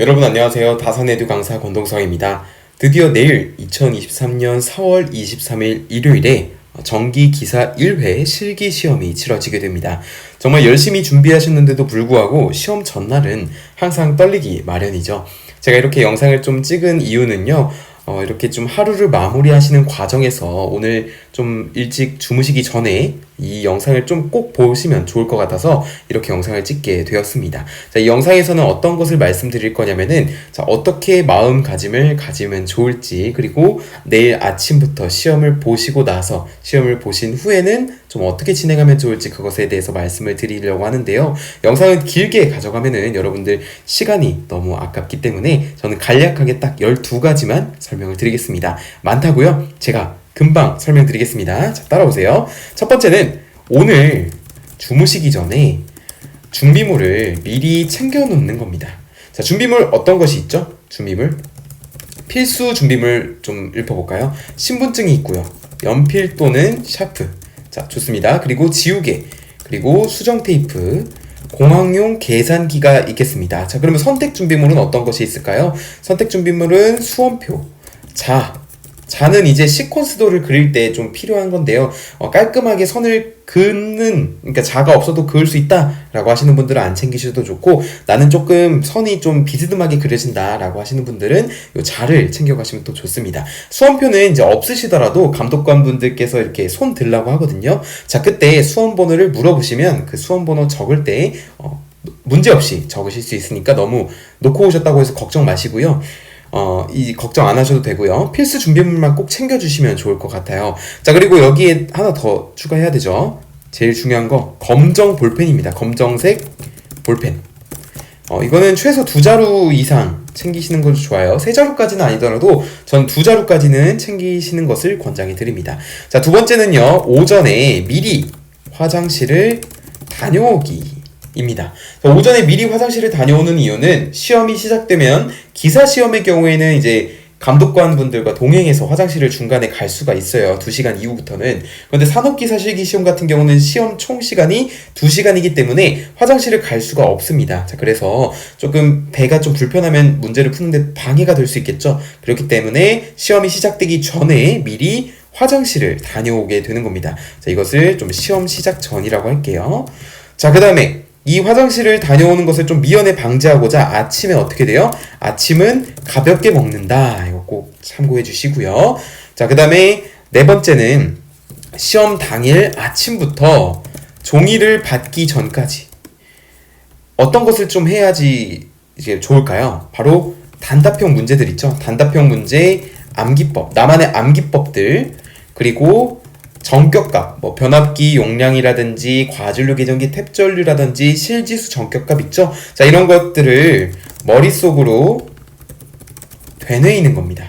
여러분 안녕하세요. 다산 에듀 강사 권동성입니다. 드디어 내일 2023년 4월 23일 일요일에 정기 기사 1회 실기 시험이 치러지게 됩니다. 정말 열심히 준비하셨는데도 불구하고 시험 전날은 항상 떨리기 마련이죠. 제가 이렇게 영상을 좀 찍은 이유는요. 어, 이렇게 좀 하루를 마무리하시는 과정에서 오늘 좀 일찍 주무시기 전에 이 영상을 좀 꼭 보시면 좋을 것 같아서 이렇게 영상을 찍게 되었습니다. 자, 이 영상에서는 어떤 것을 말씀드릴 거냐면은 자, 어떻게 마음가짐을 가지면 좋을지 그리고 내일 아침부터 시험을 보시고 나서 시험을 보신 후에는 좀 어떻게 진행하면 좋을지 그것에 대해서 말씀을 드리려고 하는데요. 영상을 길게 가져가면은 여러분들 시간이 너무 아깝기 때문에 저는 간략하게 딱 12가지만 설명을 드리겠습니다. 많다고요? 제가 금방 설명드리겠습니다. 자, 따라오세요. 첫 번째는 오늘 주무시기 전에 준비물을 미리 챙겨 놓는 겁니다. 자, 준비물 어떤 것이 있죠? 준비물. 필수 준비물 좀 읊어볼까요? 신분증이 있고요. 연필 또는 샤프. 자, 좋습니다. 그리고 지우개. 그리고 수정 테이프. 공학용 계산기가 있겠습니다. 자, 그러면 선택 준비물은 어떤 것이 있을까요? 선택 준비물은 수험표, 자, 자는 이제 시퀀스도를 그릴 때 좀 필요한 건데요. 어, 깔끔하게 선을 긋는, 그러니까 자가 없어도 그을 수 있다라고 하시는 분들은 안 챙기셔도 좋고, 나는 조금 선이 좀 비스듬하게 그려진다라고 하시는 분들은 요 자를 챙겨가시면 또 좋습니다. 수험표는 이제 없으시더라도 감독관 분들께서 이렇게 손 들라고 하거든요. 자, 그때 수험 번호를 물어보시면 그 수험 번호 적을 때, 어, 문제 없이 적으실 수 있으니까 너무 놓고 오셨다고 해서 걱정 마시고요. 어, 이 걱정 안 하셔도 되고요. 필수 준비물만 꼭 챙겨주시면 좋을 것 같아요. 자, 그리고 여기에 하나 더 추가해야 되죠. 제일 중요한 거, 검정 볼펜입니다. 검정색 볼펜. 어, 이거는 최소 두 자루 이상 챙기시는 것도 좋아요. 세 자루까지는 아니더라도 전 두 자루까지는 챙기시는 것을 권장해 드립니다. 자, 두 번째는요, 오전에 미리 화장실을 다녀오기. 입니다. 오전에 미리 화장실을 다녀오는 이유는 시험이 시작되면 기사 시험의 경우에는 이제 감독관 분들과 동행해서 화장실을 중간에 갈 수가 있어요. 2시간 이후부터는. 그런데 산업기사 실기 시험 같은 경우는 시험 총 시간이 2시간이기 때문에 화장실을 갈 수가 없습니다. 자, 그래서 조금 배가 좀 불편하면 문제를 푸는데 방해가 될 수 있겠죠. 그렇기 때문에 시험이 시작되기 전에 미리 화장실을 다녀오게 되는 겁니다. 자, 이것을 좀 시험 시작 전이라고 할게요. 자, 그 다음에 이 화장실을 다녀오는 것을 좀 미연에 방지하고자 아침에 어떻게 돼요? 아침은 가볍게 먹는다. 이거 꼭 참고해 주시고요. 자, 그 다음에 네 번째는 시험 당일 아침부터 종이를 받기 전까지 어떤 것을 좀 해야지 이제 좋을까요? 바로 단답형 문제들 있죠. 단답형 문제, 암기법, 나만의 암기법들, 그리고 정격값, 뭐 변압기 용량이라든지 과전류 계정기 탭 전류라든지 실지수 정격값 있죠? 자, 이런 것들을 머릿속으로 되뇌이는 겁니다.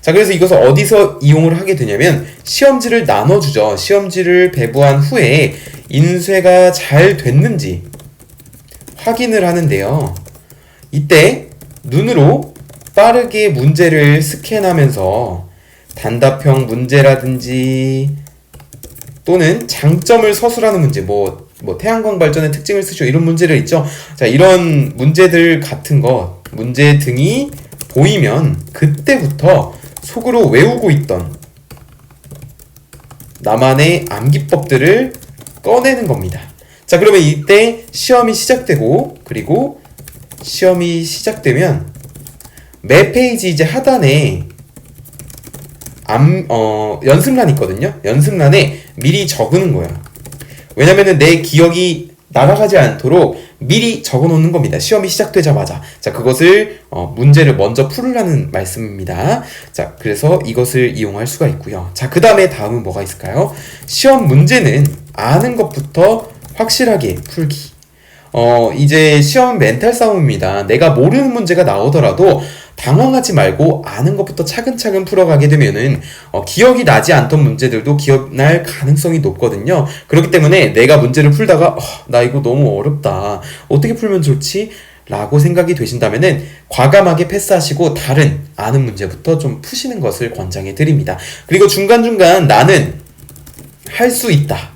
자, 그래서 이것을 어디서 이용을 하게 되냐면 시험지를 나눠주죠. 시험지를 배부한 후에 인쇄가 잘 됐는지 확인을 하는데요. 이때 눈으로 빠르게 문제를 스캔하면서 단답형 문제라든지 또는 장점을 서술하는 문제, 뭐, 뭐 태양광 발전의 특징을 쓰시오 이런 문제를 있죠. 자, 이런 문제들 같은 것, 문제 등이 보이면 그때부터 속으로 외우고 있던 나만의 암기법들을 꺼내는 겁니다. 자, 그러면 이때 시험이 시작되고 그리고 시험이 시작되면 매 페이지 이제 하단에 암, 어, 연습란 있거든요. 연습란에 미리 적는 거야. 왜냐면은 내 기억이 날아가지 않도록 미리 적어 놓는 겁니다. 시험이 시작되자마자. 자, 그것을, 어, 문제를 먼저 풀으라는 말씀입니다. 자, 그래서 이것을 이용할 수가 있고요. 자, 그 다음에 다음은 뭐가 있을까요? 시험 문제는 아는 것부터 확실하게 풀기. 어, 이제 시험 멘탈 싸움입니다. 내가 모르는 문제가 나오더라도 당황하지 말고 아는 것부터 차근차근 풀어가게 되면은 어, 기억이 나지 않던 문제들도 기억날 가능성이 높거든요. 그렇기 때문에 내가 문제를 풀다가 어, 나 이거 너무 어렵다. 어떻게 풀면 좋지? 라고 생각이 되신다면은 과감하게 패스하시고 다른 아는 문제부터 좀 푸시는 것을 권장해 드립니다. 그리고 중간중간 나는 할 수 있다.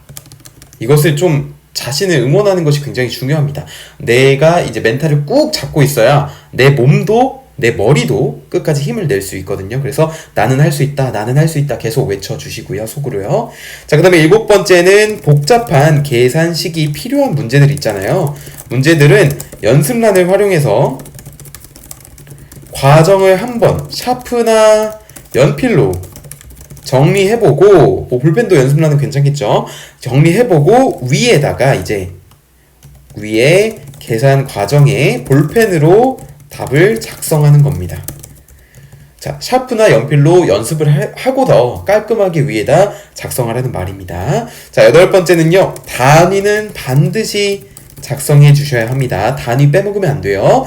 이것을 좀 자신을 응원하는 것이 굉장히 중요합니다. 내가 이제 멘탈을 꾹 잡고 있어야 내 몸도 내 머리도 끝까지 힘을 낼 수 있거든요. 그래서 나는 할 수 있다, 나는 할 수 있다 계속 외쳐주시고요, 속으로요. 자, 그 다음에 일곱 번째는 복잡한 계산식이 필요한 문제들 있잖아요. 문제들은 연습란을 활용해서 과정을 한번 샤프나 연필로 정리해보고 뭐 볼펜도 연습란은 괜찮겠죠. 정리해보고 위에다가 이제 위에 계산 과정에 볼펜으로 답을 작성하는 겁니다. 자, 샤프나 연필로 연습을 하- 하고 더 깔끔하게 위에다 작성하라는 말입니다. 자, 여덟 번째는요. 단위는 반드시 작성해 주셔야 합니다. 단위 빼먹으면 안 돼요.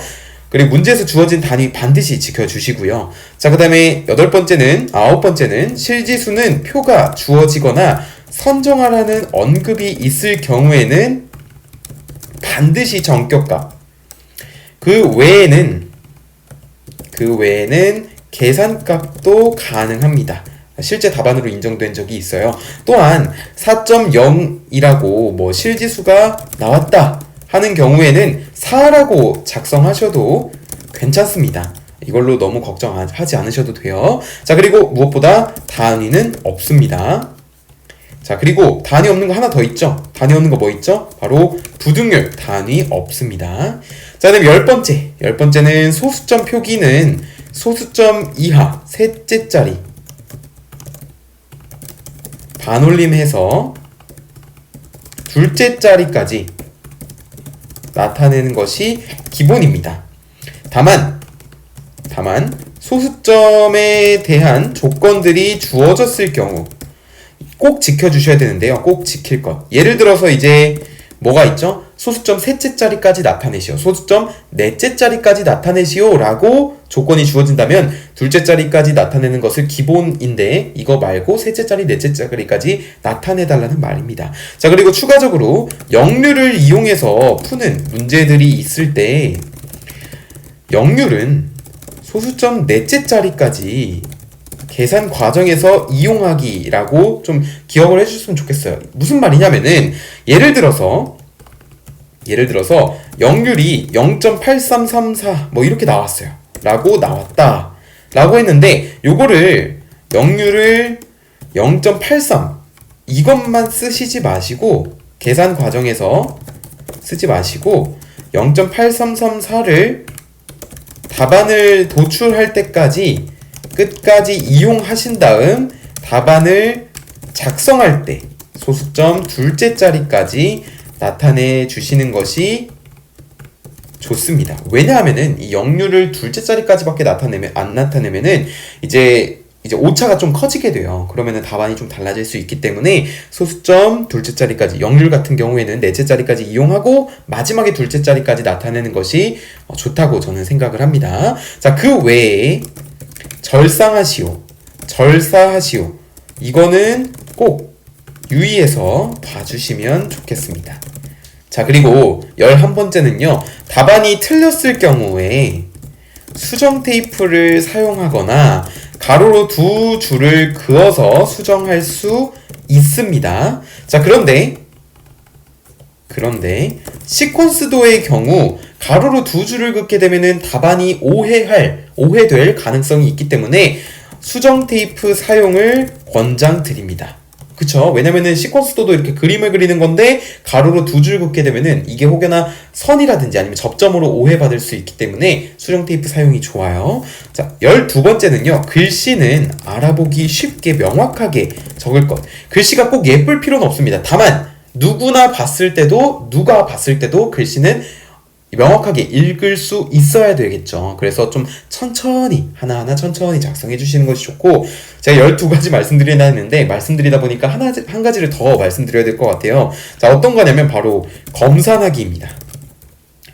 그리고 문제에서 주어진 단위 반드시 지켜주시고요. 자, 그 다음에 여덟 번째는, 아홉 번째는 실지수는 표가 주어지거나 선정하라는 언급이 있을 경우에는 반드시 정격값. 그 외에는, 그 외에는 계산값도 가능합니다. 실제 답안으로 인정된 적이 있어요. 또한 4.0이라고 뭐 실지수가 나왔다 하는 경우에는 4라고 작성하셔도 괜찮습니다. 이걸로 너무 걱정하지 않으셔도 돼요. 자, 그리고 무엇보다 단위는 없습니다. 자, 그리고 단위 없는 거 하나 더 있죠? 단위 없는 거 뭐 있죠? 바로 부등률 단위 없습니다. 자, 그다음 열 번째. 열 번째는 소수점 표기는 소수점 이하 셋째 자리 반올림해서 둘째 자리까지 나타내는 것이 기본입니다. 다만 다만 소수점에 대한 조건들이 주어졌을 경우 꼭 지켜주셔야 되는데요. 꼭 지킬 것. 예를 들어서 이제 뭐가 있죠? 소수점 셋째 자리까지 나타내시오. 소수점 넷째 자리까지 나타내시오. 라고 조건이 주어진다면 둘째 자리까지 나타내는 것을 기본인데 이거 말고 셋째 자리, 넷째 자리까지 나타내달라는 말입니다. 자, 그리고 추가적으로 역류를 이용해서 푸는 문제들이 있을 때 역류는 소수점 넷째 자리까지 계산 과정에서 이용하기라고 좀 기억을 해주셨으면 좋겠어요. 무슨 말이냐면은 예를 들어서 예를 들어서 역률이 0.8334 뭐 이렇게 나왔어요. 라고 나왔다. 라고 했는데 요거를 역률을 0.83 이것만 쓰시지 마시고 계산 과정에서 쓰지 마시고 0.8334를 답안을 도출할 때까지 끝까지 이용하신 다음 답안을 작성할 때 소수점 둘째 자리까지 나타내 주시는 것이 좋습니다. 왜냐하면은 이 역류를 둘째 자리까지밖에 나타내면 안 나타내면은 이제 이제 오차가 좀 커지게 돼요. 그러면은 답안이 좀 달라질 수 있기 때문에 소수점 둘째 자리까지 역률 같은 경우에는 넷째 자리까지 이용하고 마지막에 둘째 자리까지 나타내는 것이 어, 좋다고 저는 생각을 합니다. 자, 그 외에 절상하시오, 절사하시오. 이거는 꼭 유의해서 봐주시면 좋겠습니다. 자, 그리고 11번째는요, 답안이 틀렸을 경우에 수정 테이프를 사용하거나 가로로 두 줄을 그어서 수정할 수 있습니다. 자, 그런데 그런데 시퀀스도의 경우 가로로 두 줄을 긋게 되면은 답안이 오해할 오해될 가능성이 있기 때문에 수정 테이프 사용을 권장드립니다. 그쵸? 왜냐면은 시퀀스도도 이렇게 그림을 그리는 건데 가로로 두 줄 긋게 되면은 이게 혹여나 선이라든지 아니면 접점으로 오해받을 수 있기 때문에 수정 테이프 사용이 좋아요. 자, 열두 번째는요. 글씨는 알아보기 쉽게 명확하게 적을 것. 글씨가 꼭 예쁠 필요는 없습니다. 다만 누구나 봤을 때도 누가 봤을 때도 글씨는 명확하게 읽을 수 있어야 되겠죠. 그래서 좀 천천히 하나하나 천천히 작성해 주시는 것이 좋고 제가 12가지 말씀드리나 했는데 말씀드리다 보니까 하나 한 가지를 더 말씀드려야 될 것 같아요. 자, 어떤 거냐면 바로 검산하기입니다.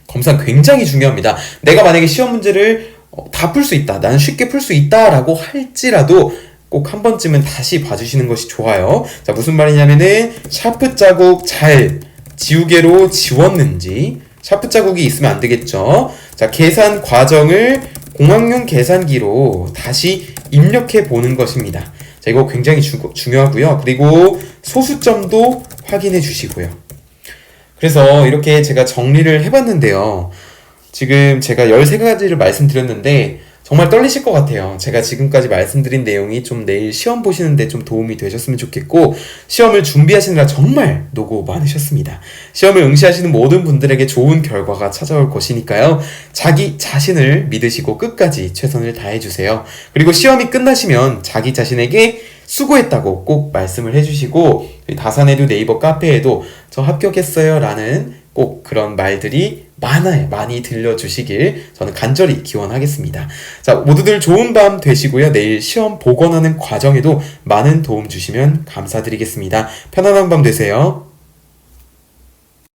검산 굉장히 중요합니다. 내가 만약에 시험 문제를 어, 다풀 수 있다. 나는 쉽게 풀 수 있다라고 할지라도 꼭한 번쯤은 다시 봐주시는 것이 좋아요. 자, 무슨 말이냐면은 샤프 자국 잘 지우개로 지웠는지 샤프 자국이 있으면 안 되겠죠. 자, 계산 과정을 공학용 계산기로 다시 입력해 보는 것입니다. 자, 이거 굉장히 주, 중요하고요. 그리고 소수점도 확인해 주시고요. 그래서 이렇게 제가 정리를 해봤는데요. 지금 제가 13가지를 말씀드렸는데 정말 떨리실 것 같아요. 제가 지금까지 말씀드린 내용이 좀 내일 시험 보시는데 좀 도움이 되셨으면 좋겠고 시험을 준비하시느라 정말 노고 많으셨습니다. 시험을 응시하시는 모든 분들에게 좋은 결과가 찾아올 것이니까요. 자기 자신을 믿으시고 끝까지 최선을 다해주세요. 그리고 시험이 끝나시면 자기 자신에게 수고했다고 꼭 말씀을 해주시고 다산에도 네이버 카페에도 저 합격했어요 라는 꼭 그런 말들이 많아요. 많이 들려주시길 저는 간절히 기원하겠습니다. 자, 모두들 좋은 밤 되시고요. 내일 시험 복원하는 과정에도 많은 도움 주시면 감사드리겠습니다. 편안한 밤 되세요.